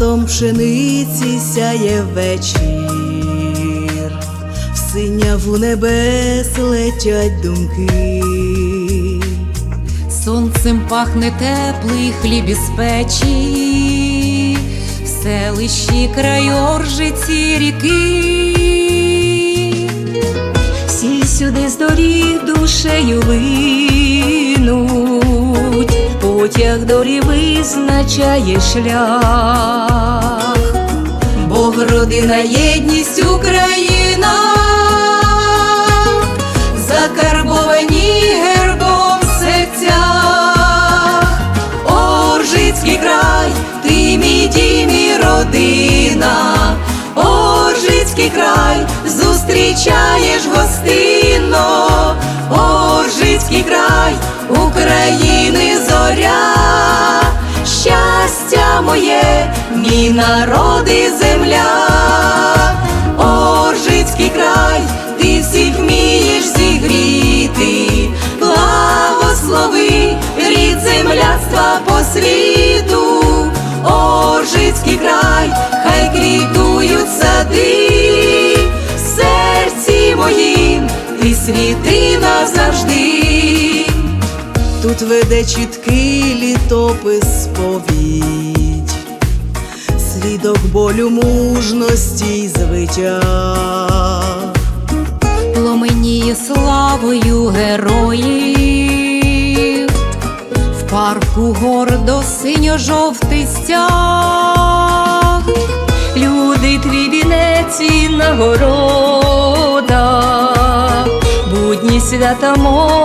Ароматом пшениці сяє вечір, в синяву небес летять думки. Сонцем пахне теплий хліб із печі, в селищі крайоржиці ріки. Всі сюди з душею линуть, потяг дорі визначає шлях, Бог родина, єдність Україна, закарбовані гербом в серцях. Оржицький край, ти мій дім і родина, Оржицький край, зустрічаєш гостинно, Оржицький край, мій народ і земля, Оржицький край, ти всіх вмієш зігріти, благослови рід земляцтва по світу, Оржицький край, хай квітують сади, в серці моїм ти світи назавжди. Тут веде чіткий літопис сповідь, свідок болю мужності й звитяг. Пломеніє славою героїв, в парку гордо синьо-жовтий стяг. люди твій вінець і нагорода, будні свята, мов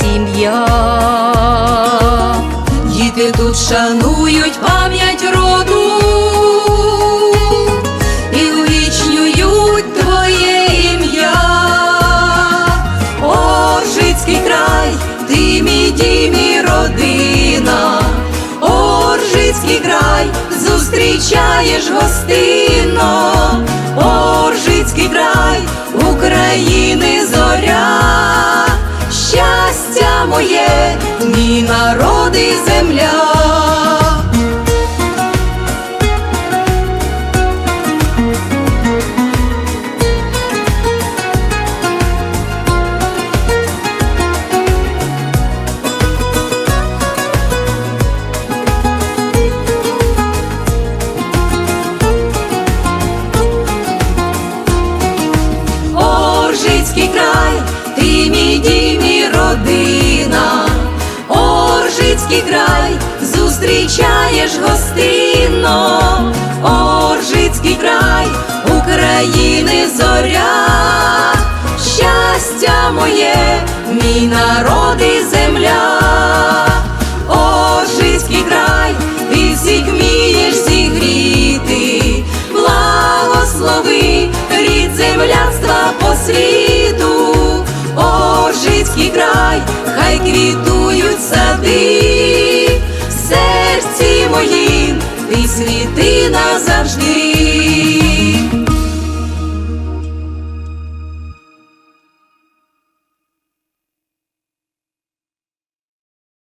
сім'я. Діти тут шанують пам'ять роду зустрічаєш гостинно, Оржицький край, України зоря, щастя моє, мій народ і земля. Зустрічаєш гостинно, Оржицький край, України зоря, щастя моє, мій народ сади, в серці моїм ти світи назавжди.